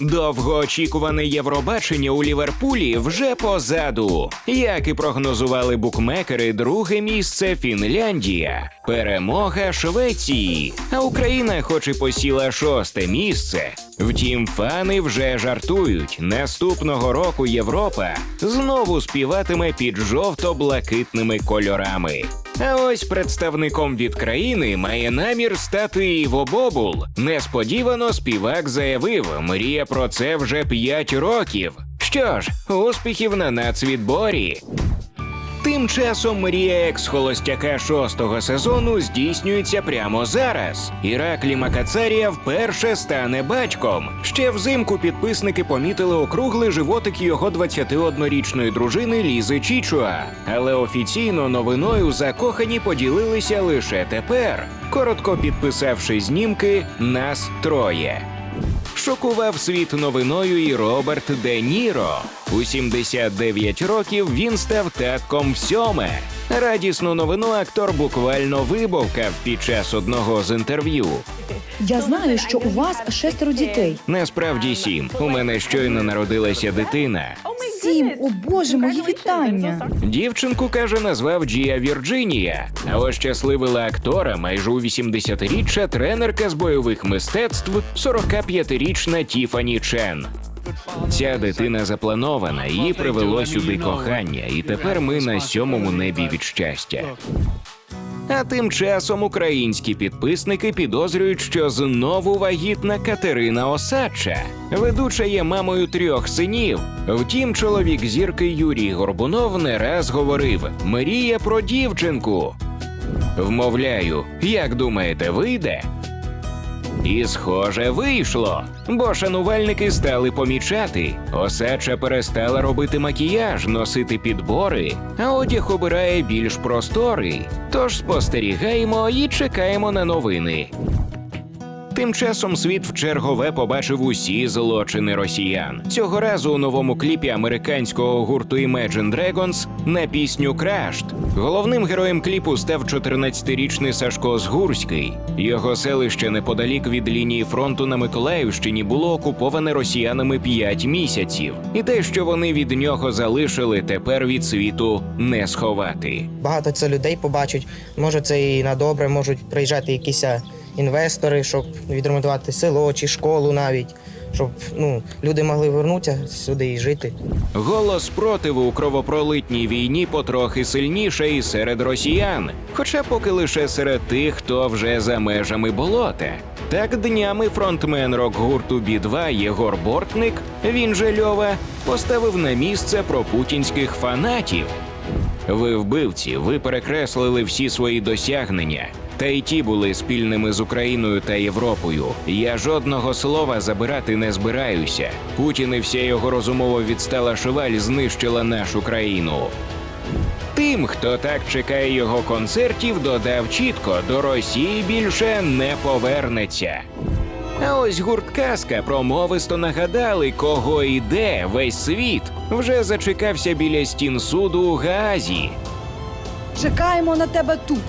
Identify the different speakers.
Speaker 1: Довгоочікуване Євробачення у Ліверпулі вже позаду. Як і прогнозували букмекери, друге місце Фінляндія, перемога Швеції. А Україна, хоч і посіла шосте місце. Втім, фани вже жартують. Наступного року Європа знову співатиме під жовто-блакитними кольорами. А ось представником від країни має намір стати Іво. Несподівано співак заявив, мріє про це вже 5 років. Що ж, успіхів на нацвідборі. Тим часом мрія екс-холостяка шостого сезону здійснюється прямо зараз. Іраклі Макацарія вперше стане батьком. Ще взимку підписники помітили округлий животик його 21-річної дружини Лізи Чічуа. Але офіційно новиною закохані поділилися лише тепер, коротко підписавши знімки нас троє. Шокував світ новиною і Роберт Де Ніро. У 79 років він став татком сьоме. Радісну новину актор буквально вибовкав під час одного з інтерв'ю.
Speaker 2: Я знаю, що у вас шестеро дітей.
Speaker 1: Насправді сім. У мене щойно народилася дитина.
Speaker 2: Сім, о Боже, мої вітання.
Speaker 1: Дівчинку каже, назвав Джія Вірджинія. А ось щасливила актора майже у 80-річчя тренерка з бойових мистецтв 45-річна Тіфані Чен. Ця дитина запланована, її привело сюди кохання, і тепер ми на сьомому небі від щастя. А тим часом українські підписники підозрюють, що знову вагітна Катерина Осадча. Ведуча є мамою трьох синів. Втім, чоловік зірки Юрій Горбунов не раз говорив: мріє про дівчинку. Вмовляю, як думаєте, вийде? І, схоже, вийшло, бо шанувальники стали помічати. Осеча перестала робити макіяж, носити підбори, а одяг обирає більш просторий. Тож спостерігаємо і чекаємо на новини. Тим часом світ в чергове побачив усі злочини росіян. Цього разу у новому кліпі американського гурту Imagine Dragons на пісню Крашт. Головним героєм кліпу став 14-річний Сашко Згурський. Його селище неподалік від лінії фронту на Миколаївщині було окуповане росіянами 5 місяців, і те, що вони від нього залишили, тепер від світу не сховати.
Speaker 3: Багато це людей побачать. Може, це і на добре, можуть приїжджати якісь інвестори, щоб відремонтувати село чи школу навіть, щоб ну, люди могли вернутися сюди і жити.
Speaker 1: Голос спротиву у кровопролитній війні потрохи сильніше і серед росіян, хоча поки лише серед тих, хто вже за межами болота. Так днями фронтмен рок-гурту Бі-2 Єгор Бортник, він же Льова, поставив на місце пропутінських фанатів. Ви вбивці, ви перекреслили всі свої досягнення. Та й ті були спільними з Україною та Європою. Я жодного слова забирати не збираюся. Путін і вся його розумово відстала шваль знищила нашу країну. Тим, хто так чекає його концертів, додав чітко: до Росії більше не повернеться. А ось гурт казка промовисто нагадали, кого і де весь світ вже зачекався біля стін суду у Гаазі.
Speaker 2: Чекаємо на тебе тут.